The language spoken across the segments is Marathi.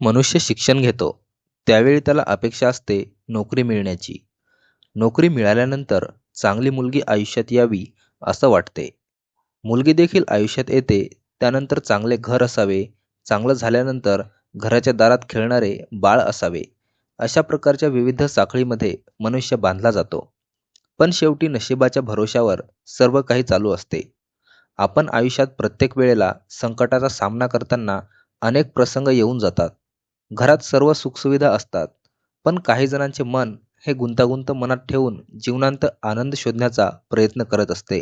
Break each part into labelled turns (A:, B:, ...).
A: मनुष्य शिक्षण घेतो त्यावेळी त्याला अपेक्षा असते नोकरी मिळण्याची. नोकरी मिळाल्यानंतर चांगली मुलगी आयुष्यात यावी असं वाटते. मुलगी देखील आयुष्यात येते त्यानंतर चांगले घर असावे चांगलं झाल्यानंतर घराच्या दारात खेळणारे बाळ असावे. अशा प्रकारच्या विविध साखळीमध्ये मनुष्य बांधला जातो. पण शेवटी नशिबाच्या भरोशावर सर्व काही चालू असते. आपण आयुष्यात प्रत्येक वेळेला संकटाचा सामना करताना अनेक प्रसंग येऊन जातात. घरात सर्व सुखसुविधा असतात. पण काही जणांचे मन हे गुंतागुंत मनात ठेवून जीवनांत आनंद शोधण्याचा प्रयत्न करत असते.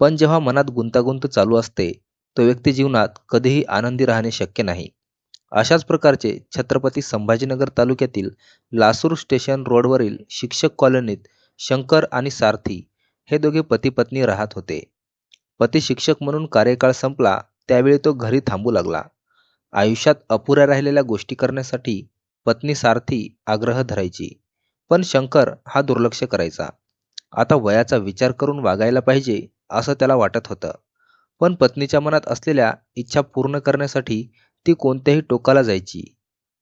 A: पण जेव्हा मनात गुंतागुंत चालू असते तो व्यक्ती जीवनात कधीही आनंदी राहणे शक्य नाही. अशाच प्रकारचे छत्रपती संभाजीनगर तालुक्यातील लासूर स्टेशन रोडवरील शिक्षक कॉलनीत शंकर आणि सारथी हे दोघे पती पत्नी राहत होते. पती शिक्षक म्हणून कार्यकाळ संपला त्यावेळी तो घरी थांबू लागला. आयुष्यात अपुऱ्या राहिलेल्या गोष्टी करण्यासाठी पत्नी सारथी आग्रह धरायची. पण शंकर हा दुर्लक्ष करायचा. आता वयाचा विचार करून वागायला पाहिजे असं त्याला वाटत होतं. पण पत्नीच्या मनात असलेल्या इच्छा पूर्ण करण्यासाठी ती कोणत्याही टोकाला जायची.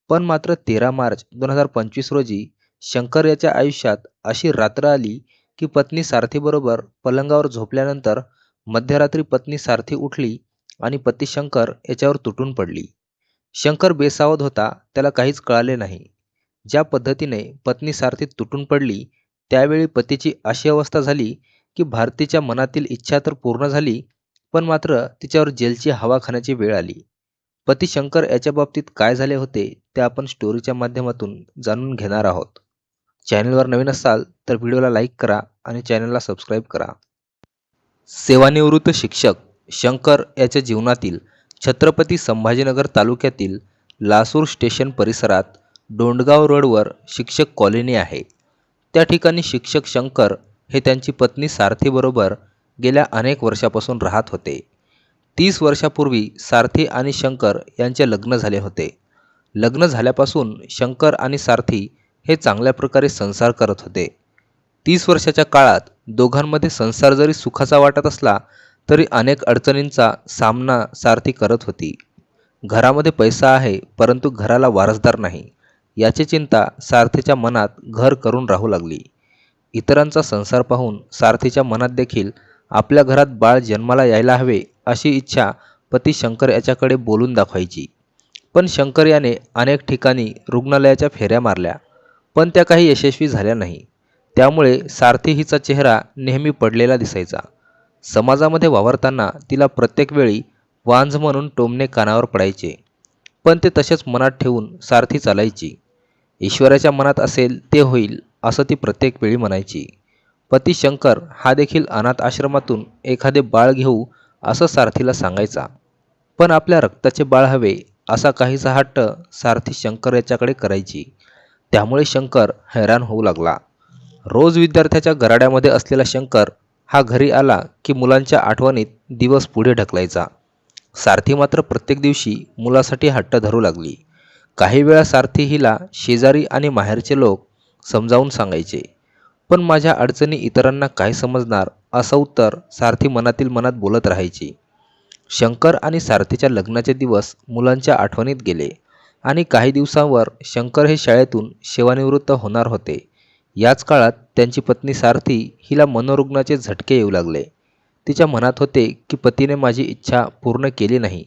A: पण मात्र तेरा मार्च दोन हजार पंचवीस रोजी शंकर याच्या आयुष्यात अशी रात्र आली की पत्नी सारथीबरोबर पलंगावर झोपल्यानंतर मध्यरात्री पत्नी सारथी उठली आणि पती शंकर याच्यावर तुटून पडली. शंकर बेसावध होता त्याला काहीच कळाले नाही. ज्या पद्धतीने पत्नी सारथी तुटून पडली त्यावेळी पतीची अशी अवस्था झाली की भारतीच्या मनातील इच्छा तर पूर्ण झाली पण मात्र तिच्यावर जेलची हवा खाण्याची वेळ आली. पती शंकर याच्या बाबतीत काय झाले होते ते आपण स्टोरीच्या माध्यमातून जाणून घेणार आहोत. चॅनलवर नवीन असाल तर व्हिडिओला लाईक करा आणि चॅनलला सबस्क्राईब करा. सेवानिवृत्त शिक्षक शंकर याच्या जीवनातील छत्रपती संभाजीनगर तालुक्यातील लासूर स्टेशन परिसरात डोंडगाव रोडवर शिक्षक कॉलनी आहे. त्या ठिकाणी शिक्षक शंकर हे त्यांची पत्नी सारथीबरोबर गेल्या अनेक वर्षापासून राहत होते. तीस वर्षापूर्वी सारथी आणि शंकर यांचे लग्न झाले होते. लग्न झाल्यापासून शंकर आणि सारथी हे चांगल्या प्रकारे संसार करत होते. तीस वर्षाच्या काळात दोघांमध्ये संसार जरी सुखाचा वाटत असला तरी अनेक अडचणींचा सामना सारथी करत होती. घरामध्ये पैसा आहे परंतु घराला वारसदार नाही. याची चिंता सारथीच्या मनात घर करून राहू लागली. इतरांचा संसार पाहून सारथीच्या मनात देखील आपल्या घरात बाळ जन्माला यायला हवे अशी इच्छा पती शंकर याच्याकडे बोलून दाखवायची. पण शंकर याने अनेक ठिकाणी रुग्णालयाच्या फेऱ्या मारल्या पण त्या काही यशस्वी झाल्या नाही. त्यामुळे सारथी हिचा चेहरा नेहमी पडलेला दिसायचा. समाजामध्ये वावरताना तिला प्रत्येक वेळी वांझ म्हणून टोमणे कानावर पडायचे. पण ते तसेच मनात ठेवून सारथी चालायची. ईश्वराच्या मनात असेल ते होईल असं ती प्रत्येक वेळी म्हणायची. पती शंकर हा देखील अनाथ आश्रमातून एखादे बाळ घेऊ असं सारथीला सांगायचा. पण आपल्या रक्ताचे बाळ हवे असा काहीसा हट्ट सारथी शंकर याच्याकडे करायची. त्यामुळे शंकर हैराण होऊ लागला. रोज विद्यार्थ्याच्या गराड्यामध्ये असलेला शंकर हा घरी आला की मुलांच्या आठवणीत दिवस पुढे ढकलायचा. सारथी मात्र प्रत्येक दिवशी मुलासाठी हट्ट धरू लागली. काही वेळा सारथी हिला शेजारी आणि माहेरचे लोक समजावून सांगायचे पण माझ्या अडचणी इतरांना काय समजणार? असं उत्तर सारथी मनातील मनात बोलत राहायची. शंकर आणि सारथीच्या लग्नाचे दिवस मुलांच्या आठवणीत गेले आणि काही दिवसांवर शंकर हे शाळेतून सेवानिवृत्त होणार होते. याच काळात त्यांची पत्नी सारथी हिला मनोरुग्णाचे झटके येऊ लागले. तिच्या मनात होते की पतीने माझी इच्छा पूर्ण केली नाही.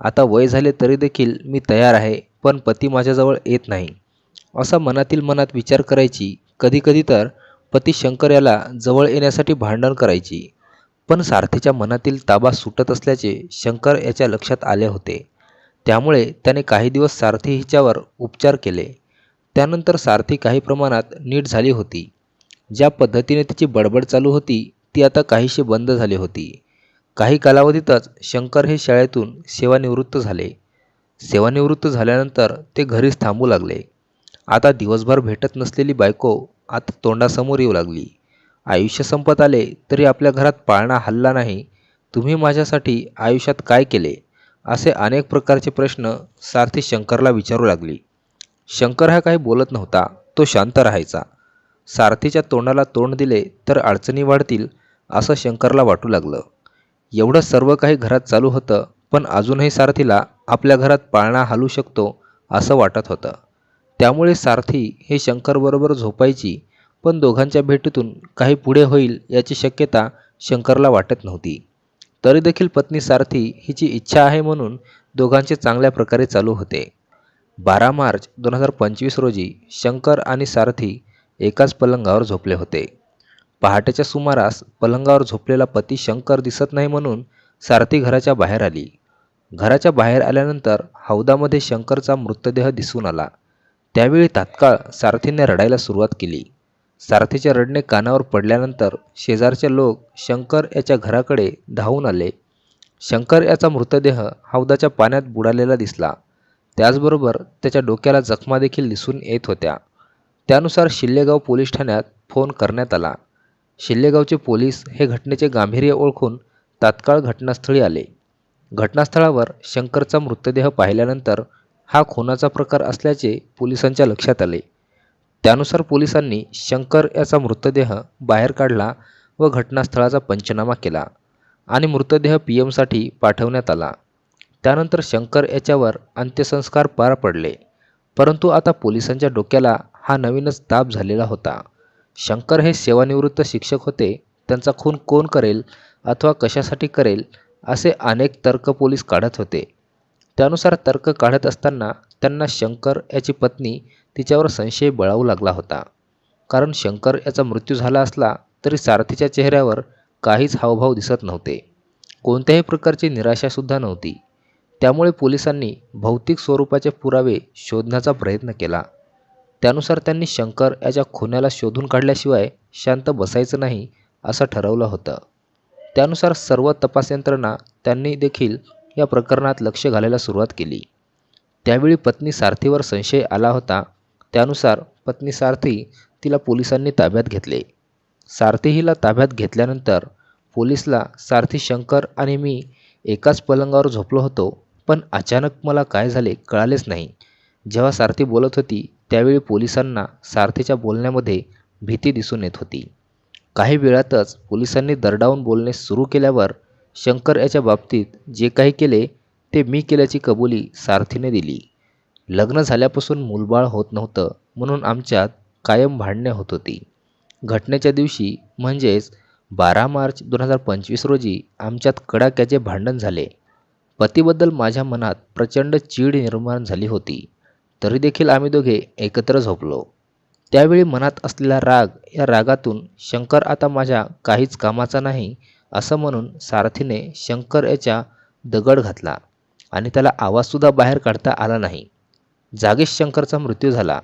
A: आता वय झाले तरी देखील मी तयार आहे पण पती माझ्याजवळ येत नाही. असा मनातील मनात विचार करायची कधीकधी तर पती शंकर याला जवळ येण्यासाठी भांडण करायची. पण सारथीच्या मनातील ताबा सुटत असल्याचे शंकर याच्या लक्षात आले होते. त्यामुळे त्याने काही दिवस सारथी हिच्यावर उपचार केले. त्यानंतर सारथी काही प्रमाणात नीट झाली होती. ज्या पद्धतीने तिची बडबड चालू होती ती आता काहीशी बंद झाली होती. काही कालावधीतच शंकर हे शाळेतून सेवानिवृत्त झाले. सेवानिवृत्त झाल्यानंतर ते घरीच थांबू लागले. आता दिवसभर भेटत नसलेली बायको आता तोंडासमोर येऊ लागली. आयुष्य संपत आले तरी आपल्या घरात पाळणा हल्ला नाही. तुम्ही माझ्यासाठी आयुष्यात काय केले? असे अनेक प्रकारचे प्रश्न सारथी शंकरला विचारू लागली. शंकर हा काही बोलत नव्हता. तो शांत राहायचा. सारथीच्या तोंडाला तोंड दिले तर अडचणी वाढतील असं शंकरला वाटू लागलं. एवढं सर्व काही घरात चालू होतं पण अजूनही सारथीला आपल्या घरात पाळणा हलू शकतो असं वाटत होतं. त्यामुळे सारथी हे शंकरबरोबर झोपायची पण दोघांच्या भेटीतून काही पुढे होईल याची शक्यता शंकरला वाटत नव्हती. तरी देखील पत्नी सारथी हिची इच्छा आहे म्हणून दोघांचे चांगल्या प्रकारे चालू होते. बारा मार्च दोन हजार पंचवीस रोजी शंकर आणि सारथी एकाच पलंगावर झोपले होते. पहाटेच्या सुमारास पलंगावर झोपलेला पती शंकर दिसत नाही म्हणून सारथी घराच्या बाहेर आली. घराच्या बाहेर आल्यानंतर हौदामध्ये शंकरचा मृतदेह दिसून आला. त्यावेळी तात्काळ सारथीने रडायला सुरुवात केली. सारथीचे रडणे कानावर पडल्यानंतर शेजारचे लोक शंकर याच्या घराकडे धावून आले. शंकर याचा मृतदेह हौदाच्या पाण्यात बुडालेला दिसला. त्याचबरोबर त्याच्या डोक्याला जखमा देखील दिसून येत होत्या. त्यानुसार शिल्लेगाव पोलीस ठाण्यात फोन करण्यात आला. शिल्लेगावचे पोलीस हे घटनेचे गांभीर्य ओळखून तात्काळ घटनास्थळी आले. घटनास्थळावर शंकरचा मृतदेह पाहिल्यानंतर हा खुनाचा प्रकार असल्याचे पोलिसांच्या लक्षात आले. त्यानुसार पोलिसांनी शंकर याचा मृतदेह बाहेर काढला व घटनास्थळाचा पंचनामा केला आणि मृतदेह पी एमसाठी पाठवण्यात आला. त्यानंतर शंकर याच्यावर अंत्यसंस्कार पार पडले. परंतु आता पोलिसांच्या डोक्याला हा नवीनच ताप झालेला होता. शंकर हे सेवानिवृत्त शिक्षक होते. त्यांचा खून कोण करेल अथवा कशासाठी करेल असे अनेक तर्क पोलीस काढत होते. त्यानुसार तर्क काढत असताना त्यांना शंकर याची पत्नी तिच्यावर संशय बळावू लागला होता. कारण शंकर याचा मृत्यू झाला असला तरी सारथीच्या चेहऱ्यावर काहीच हावभाव दिसत नव्हते. कोणत्याही प्रकारची निराशासुद्धा नव्हती. त्यामुळे पोलिसांनी भौतिक स्वरूपाचे पुरावे शोधण्याचा प्रयत्न केला. त्यानुसार त्यांनी शंकर याच्या खुन्याला शोधून काढल्याशिवाय शांत बसायचं नाही असं ठरवलं होतं. त्यानुसार सर्व तपास यंत्रणा त्यांनी देखील या प्रकरणात लक्ष घालायला सुरुवात केली. त्यावेळी पत्नी सारथीवर संशय आला होता. त्यानुसार पत्नी सारथी तिला पोलिसांनी ताब्यात घेतले. सारथी हिला ताब्यात घेतल्यानंतर पोलिसला सारथी शंकर आणि मी एकाच पलंगावर झोपलो होतो. पण अचानक मला काय झाले कळालेच नाही. जेव्हा सारथी बोलत होती त्यावेळी पोलिसांना सारथीच्या बोलण्यामध्ये भीती दिसून येत होती. काही वेळातच पोलिसांनी दरडावून बोलणे सुरू केल्यावर शंकर याच्या बाबतीत जे काही केले ते मी केल्याची कबुली सारथीने दिली. लग्न झाल्यापासून मूलबाळ होत नव्हतं म्हणून आमच्यात कायम भांडणे होत होती. घटनेच्या दिवशी म्हणजेच बारा मार्च दोन हजार पंचवीस रोजी आमच्यात कडाक्याचे भांडण झाले. पतीबद्दल माझ्या मनात प्रचंड चीड निर्माण झाली होती. तरी देखील आम्ही दोघे एकत्र झोपलो. त्यावेळी मनात असलेला राग या रागातून शंकर आता माझ्या काहीच कामाचा नाही असं म्हणून सारथीने शंकर याच्या दगड घातला आणि त्याला आवाजसुद्धा बाहेर काढता आला नाही. जागीच शंकरचा मृत्यू झाला.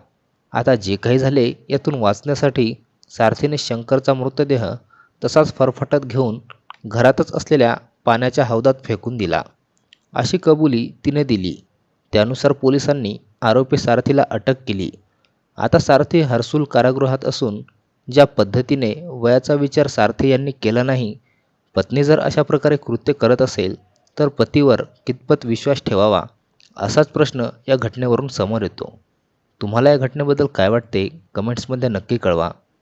A: आता जे काही झाले यातून वाचण्यासाठी सारथीने शंकरचा मृतदेह तसाच फरफटत घेऊन घरातच असलेल्या पाण्याच्या हौदात फेकून दिला. अशी कबुली तिने दिली. त्यानुसार पोलिसांनी आरोपी सारथीला अटक केली. आता सारथी हर्सूल कारागृहात असून ज्या पद्धतीने वयाचा विचार सारथी यांनी केला नाही पत्नी जर अशा प्रकारे कृत्य करत असेल तर पतीवर कितपत विश्वास ठेवावा असाच प्रश्न या घटनेवरून समोर येतो. तुम्हाला या घटनेबद्दल काय वाटते कमेंट्समध्ये नक्की कळवा.